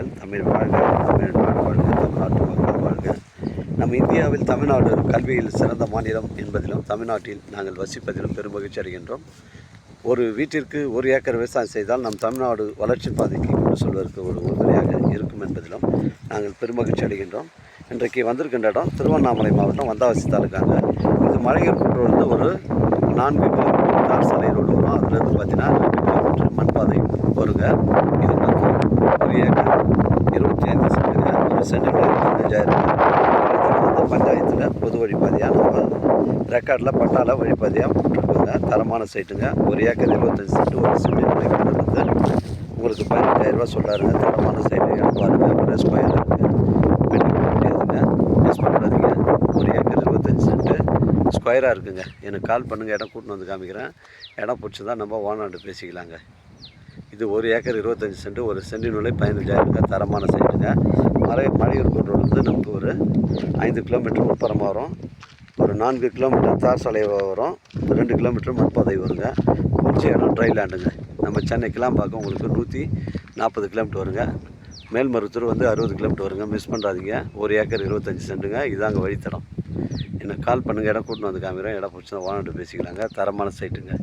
வாழ்த்துக்கள் தமிழ் வாழ்க தமிழ்நாடு வாழ்க தமிழ்நாட்டு மக்கள் வாழ்க. நம் இந்தியாவில் தமிழ்நாடு கல்வியில் சிறந்த மாநிலம் என்பதிலும் தமிழ்நாட்டில் நாங்கள் வசிப்பதிலும் பெரும் மகிழ்ச்சி அடைகின்றோம். ஒரு வீட்டிற்கு ஒரு ஏக்கர் விவசாயம் செய்தால் நம் தமிழ்நாடு வளர்ச்சி பாதைக்கு கொண்டு செல்வதற்கு ஒரு உறுதுணையாக இருக்கும் என்பதிலும் நாங்கள் பெருமகிழ்ச்சி அடைகின்றோம். இன்றைக்கு வந்திருக்கின்ற இடம் திருவண்ணாமலை மாவட்டம் வந்தாவாசி தாலுக்காங்க இது மலையூர் குன்றிலிருந்து ஒரு நான்கு கிலோமீட்டர் தார் சாலை ரோடு வரும் அதுலேருந்து பார்த்தீங்கன்னா ரெண்டு கிலோமீட்டர் மண் பாதை வருங்க இது மொத்தம் ஒரு ஏக்கர் இருபத்தி ஐந்து சென்ட்டுங்க ஒரு சென்ட்டுக்கு வந்து பஞ்சாயத்தில் பொது வழிபாதையாக நம்ம ரெக்கார்டில் பட்டால வழிபாதையாக போட்டிருக்கோங்க. தரமான சைட்டுங்க ஒரு ஏக்கர் இருபத்தஞ்சி சென்ட் ஒரு சென்ட் நிலைக்கிறது வந்து உங்களுக்கு பதினெட்டாயிரரூபா சொல்கிறாருங்க தரமான சைட்டு இடம் பாருங்கள் ஒரு ஸ்கொயர் இருக்குது மிஸ் பண்ணாதீங்க. ஒரு ஏக்கர் இருபத்தஞ்சி சென்ட்டு ஸ்கொயராக இருக்குங்க. எனக்கு கால் பண்ணுங்கள் இடம் கூட்டின்னு வந்து காமிக்கிறேன். இடம் பிடிச்சி தான் நம்ம ஓனாண்டு பேசிக்கலாங்க. இது ஒரு ஏக்கர் இருபத்தஞ்சி சென்ட் ஒரு சென்டின் விலை பதினஞ்சாயிரங்க தரமான சைட்டுங்க மலை மலையூர் கோட்டோடு வந்து நமக்கு ஒரு ஐந்து கிலோமீட்டர் உட்புறமாக வரும். ஒரு நான்கு கிலோமீட்டர் தார் சாலை வரும். ரெண்டு கிலோமீட்டர் மண்பாதை வருங்க. குறிச்சி இடம் ட்ரை லேண்டுங்க நம்ம சென்னை கிளாம்பாக்கம் உங்களுக்கு நூற்றி நாற்பது கிலோமீட்டர் வருங்க. மேல்மருத்தூர் வந்து அறுபது கிலோமீட்டர் வருங்க. மிஸ் பண்ணுறாதீங்க ஒரு ஏக்கர் இருபத்தஞ்சி சென்ட்டுங்க. இதாங்க வழித்தடம். எனக்கு கால் பண்ணுங்கள் இடம் கூட்டின்னு வந்து காமிக்கிறேன். இடம் பிடிச்சா ஓனர்கிட்ட பேசிக்கலாங்க. தரமான சைட்டுங்க